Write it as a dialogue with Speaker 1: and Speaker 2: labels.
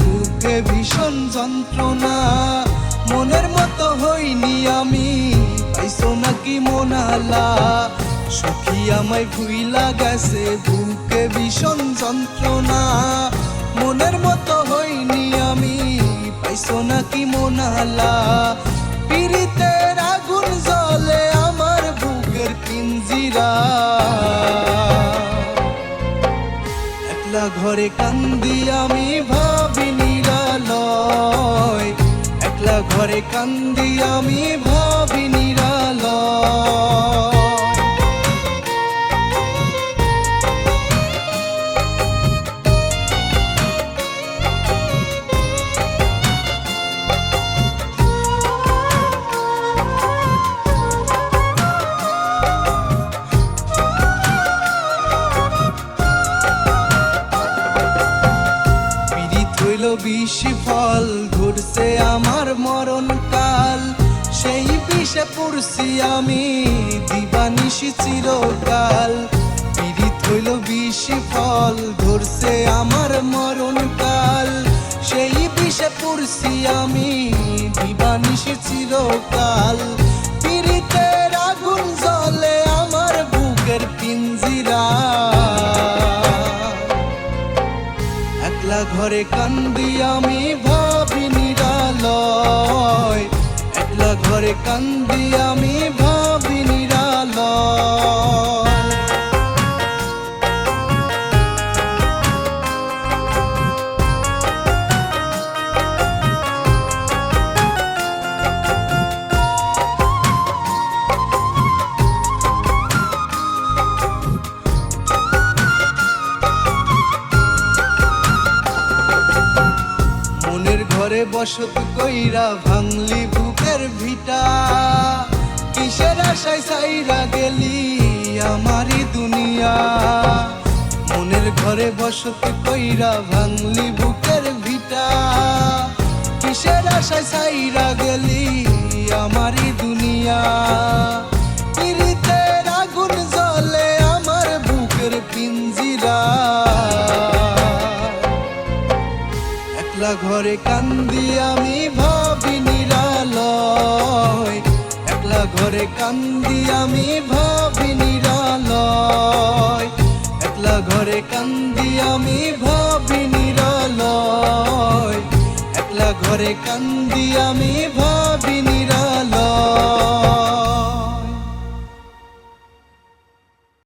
Speaker 1: বুকে ভীষণ যন্ত্রণা। মনের মতো হইনি আমি পাইছো নাকি মোনালা। সখী আমায় ভুইলা গেছে, বুকে ভীষণ যন্ত্রণা। মনের মতো হইনি আমি পাইছো নাকি মোনালা। পিরিতের আগুন জ্বলে আমার বুকের পিঞ্জিরা। ঘরে কান্দি আমি ভাবি নিরালয়। একলা ঘরে কান্দি আমি ভাবি নিরালয়। বিষি ফল ঘুরছে আমার মরণ কাল সেই বিষে পড়ছি আমি, দিবানিশি চিরকাল। পীড়িত হইল বিষি ফল ধরছে আমার মরণ কাল সেই বিষে পড়ছি আমি, দিবানিশি চিরকাল। পীড়িতের আগুন জ্বলে আমার বুকের পিঞ্জিরা। ঘরে কান্দি আমি ভাবি নিরালয় একলা ঘরে কান্দি ঘরে বসত কইরা ভাঙলি বুকের ভিটা। কিসের আশায় সাইরা গেলি আমারই দুনিয়া? মনের ঘরে বসত কইরা ভাঙলি বুকের ভিটা। কিসের আশায় সাইরা গেলি আমারই দুনিয়া? একলা ঘরে কান্দি আমি ভাবি নিরালয়। একলা ঘরে কান্দি আমি ভাবি নিরালয়। একলা ঘরে কান্দি আমি ভাবি নিরালয়। একলা ঘরে কান্দি আমি ভাবি